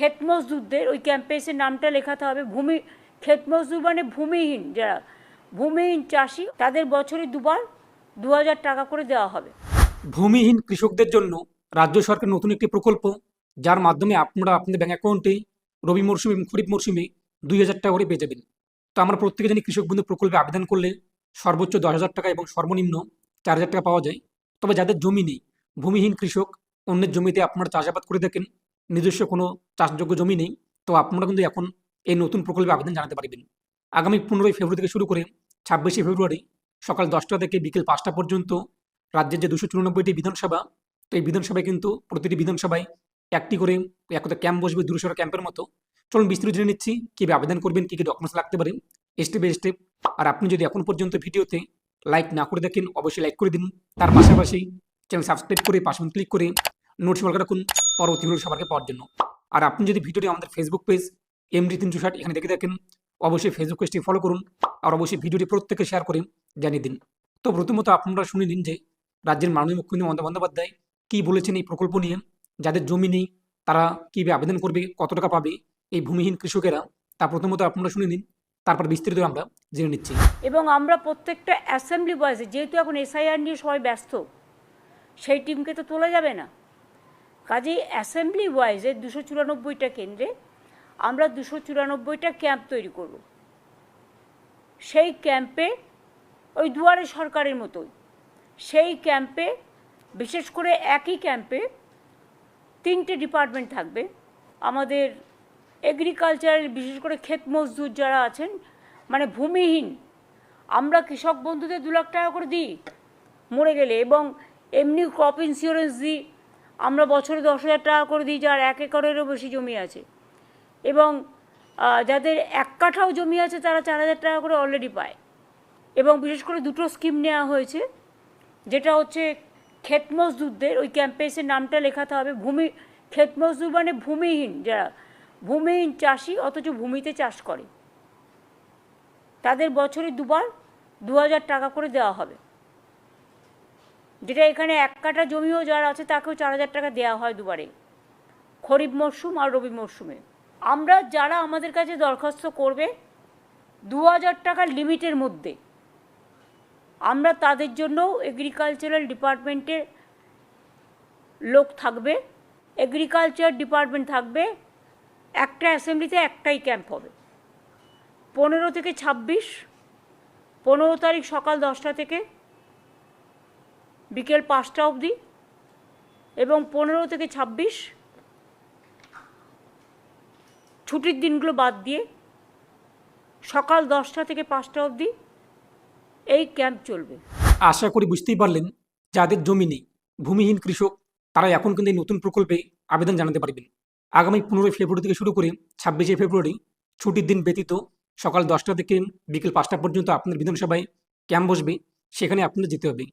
ক্ষেত মজদুরদের ওই ক্যাম্পেসের নামটা লেখাতে হবে। ভূমি ক্ষেত মজদুর মানে ভূমিহীন যারা। ভূমিহীন চাষি, তাদের বছরে দুবার দু হাজার টাকা করে দেওয়া হবে। ভূমিহীন কৃষকদের জন্য রাজ্য সরকার নতুন একটি প্রকল্প, যার মাধ্যমে আপনারা আপনাদের ব্যাঙ্ক অ্যাকাউন্টে রবি মরশুমে এবং খরিফ মরশুমে দুই হাজার টাকা করে পেয়ে যাবেন। তো আমরা প্রত্যেকে জানি কৃষক বন্ধু প্রকল্পে আবেদন করলে সর্বোচ্চ দশ হাজার টাকা এবং সর্বনিম্ন চার হাজার টাকা পাওয়া যায়। তবে যাদের জমি নেই, ভূমিহীন কৃষক অন্যের জমিতে আপনারা চাষাবাদ করে থাকেন নিজস্ব কোনো চাষযোগ্য জমি নেই, তো আপনারা কিন্তু এখন এই নতুন প্রকল্পে আবেদন জানাতে পারবেন। আগামী পনেরোই ফেব্রুয়ারি থেকে শুরু করে ছাব্বিশে ফেব্রুয়ারি সকাল দশটা থেকে বিকেল পাঁচটা পর্যন্ত রাজ্যের যে দুশো চুরানব্বইটি বিধানসভা, তো এই বিধানসভায় কিন্তু প্রতিটি বিধানসভায় একটি করে একটা ক্যাম্প বসবে দুশো ক্যাম্পের মতো। চলুন বিস্তারিত জেনে নিচ্ছি, কীভাবে আবেদন করবেন, কী কী ডকুমেন্টস লাগতে পারে স্টেপ বাই স্টেপ আর আপনি যদি এখন পর্যন্ত ভিডিওতে লাইক না করে দেখেন, অবশ্যই লাইক করে দিন। তার পাশাপাশি চ্যানেল সাবস্ক্রাইব করে পাশে ক্লিক করে নোটস বল রাখুন। পরবর্তী ভিডিও সবাইকে পাওয়ার জন্য। আর আপনি যদি ভিডিওটি আমাদের ফেসবুক পেজ এমডি তিনশো ষাট এখানে দেখে থাকেন, অবশ্যই ফেসবুক পেজটি ফলো করুন আর অবশ্যই ভিডিওটি প্রত্যেকে শেয়ার করে জানিয়ে দিন। তো প্রথমত আপনারা শুনে নিন যে রাজ্যের মাননীয় মুখ্যমন্ত্রী মমতা বন্দ্যোপাধ্যায় কী বলেছেন এই প্রকল্প নিয়ে, যাদের জমি নেই, তারা কীভাবে আবেদন করবে, কত টাকা পাবে, এই ভূমিহীন কৃষকেরা, তা প্রথমত আপনারা শুনে নিন, তারপর বিস্তারিত আমরা জেনে নিচ্ছি। এবং আমরা প্রত্যেকটা অ্যাসেম্বলি বয়সে যেহেতু এখন এসআইআর নিয়ে সবাই ব্যস্ত, সেই টিমকে তো তোলা যাবে না। কাজেই অ্যাসেম্বলি ওয়াইজে দুশো চুরানব্বইটা কেন্দ্রে আমরা দুশো চুরানব্বইটা ক্যাম্প তৈরি করব। সেই ক্যাম্পে ওই দুয়ারে সরকারের মতোই। সেই ক্যাম্পে বিশেষ করে একই ক্যাম্পে তিনটে ডিপার্টমেন্ট থাকবে। আমাদের এগ্রিকালচারের বিশেষ করে ক্ষেত মজদুর যারা আছেন মানে ভূমিহীন, আমরা কৃষক বন্ধুদের দু লাখ টাকা করে দিই, মরে গেলে এবং এমনি ক্রপ ইন্স্যুরেন্স দিই। আমরা বছরে দশ হাজার টাকা করে দিই, যার এক একরেরও বেশি জমি আছে। এবং যাদের এক কাঠাও জমি আছে, তারা চার হাজার টাকা করে অলরেডি পায়। এবং বিশেষ করে দুটো স্কিম নেওয়া হয়েছে, যেটা হচ্ছে ক্ষেত মজদুরদের, ওই ক্যাম্পেসের নামটা লেখাতে হবে, ভূমি, ক্ষেত মজদুর মানে ভূমিহীন যারা, ভূমিহীন চাষি, অথচ ভূমিতে চাষ করে। তাদের বছরে দুবার দু হাজার টাকা করে দেওয়া হবে। যেটা এখানে এক কাঠা জমিও যারা আছে, তাকেও চার হাজার টাকা দেওয়া হয় দুবারে। খরিফ মরশুম আর রবি মরশুমে। আমরা যারা আমাদের কাছে দরখাস্ত করবে, দু হাজার টাকার লিমিটের মধ্যে, আমরা তাদের জন্যও এগ্রিকালচারাল ডিপার্টমেন্টের লোক থাকবে এগ্রিকালচার ডিপার্টমেন্ট থাকবে, একটা অ্যাসেম্বলিতে একটাই ক্যাম্প হবে। পনেরো থেকে ছাব্বিশ, পনেরো তারিখ সকাল দশটা থেকে বিকেল পাঁচটা অবধি এবং পনেরো থেকে ছাব্বিশ ছুটির দিনগুলো বাদ দিয়ে সকাল দশটা থেকে পাঁচটা অবধি এই ক্যাম্প চলবে। আশা করি বুঝতেই পারলেন, যাদের জমি নেই, ভূমিহীন কৃষক তারা এখন কিন্তু এই নতুন প্রকল্পে আবেদন জানাতে পারবেন। আগামী পনেরোই ফেব্রুয়ারি থেকে শুরু করে ছাব্বিশে ফেব্রুয়ারি ছুটির দিন ব্যতীত সকাল দশটা থেকে বিকেল পাঁচটা পর্যন্ত আপনার বিধানসভায় ক্যাম্প বসবে, সেখানে আপনাদের যেতে হবে।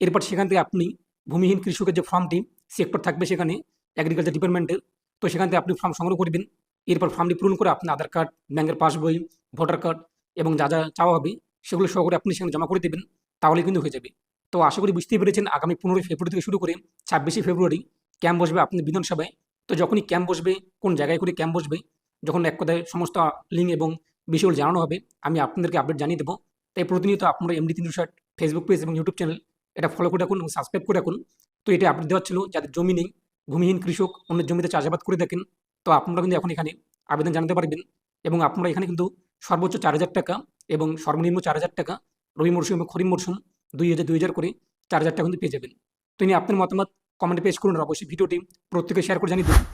এরপর সেখান থেকে আপনি ভূমিহীন কৃষকের যে ফর্মটি সেক্টর থাকবে সেখানে এগ্রিকালচার ডিপার্টমেন্টের তো সেখান থেকে আপনি ফর্ম সংগ্রহ করবেন। এরপর ফর্মটি পূরণ করে আপনার আধার কার্ড ব্যাংকের পাসবই ভোটার কার্ড এবং যা যা চাওয়া হবে, সেগুলো সহ করে আপনি সেখানে জমা করে দেবেন। তাহলে কিন্তু হয়ে যাবে। তো আশা করি বুঝতেই পেরেছেন, আগামী পনেরোই ফেব্রুয়ারি থেকে শুরু করে ছাব্বিশে ফেব্রুয়ারি ক্যাম্প বসবে আপনি বিধানসভায়। তো যখনই ক্যাম্প বসবে, কোন জায়গায় করে ক্যাম্প বসবে, যখন এক কথায় সমস্ত লিঙ্ক এবং বিষয়গুলো জানানো হবে, আমি আপনাদেরকে আপডেট জানিয়ে দেবো। তাই প্রতিনিয়ত আপনারা এমডি তিনশো ষাট ফেসবুক পেজ এবং ইউটিউব চ্যানেল এটা ফলো করে রাখুন এবং সাবস্ক্রাইব করে রাখুন। তো এটা আপডেট দেওয়ার ছিল। যাদের জমি নেই, ভূমিহীন কৃষক, অন্য জমিতে চাষাবাদ করে দেখেন তো আপনারা কিন্তু এখন এখানে আবেদন জানাতে পারবেন এবং আপনারা এখানে কিন্তু সর্বোচ্চ চার হাজার টাকা এবং সর্বনিম্ন চার হাজার টাকা রবি মরশুম এবং খরিফ মরশুম দুই হাজার দুই হাজার করে চার হাজার টাকা কিন্তু পেয়ে যাবেন। তো নিয়ে আপনার মতামত কমেন্টে পেশ করুন অবশ্যই ভিডিওটি প্রত্যেকে শেয়ার করে জানিয়ে দিন।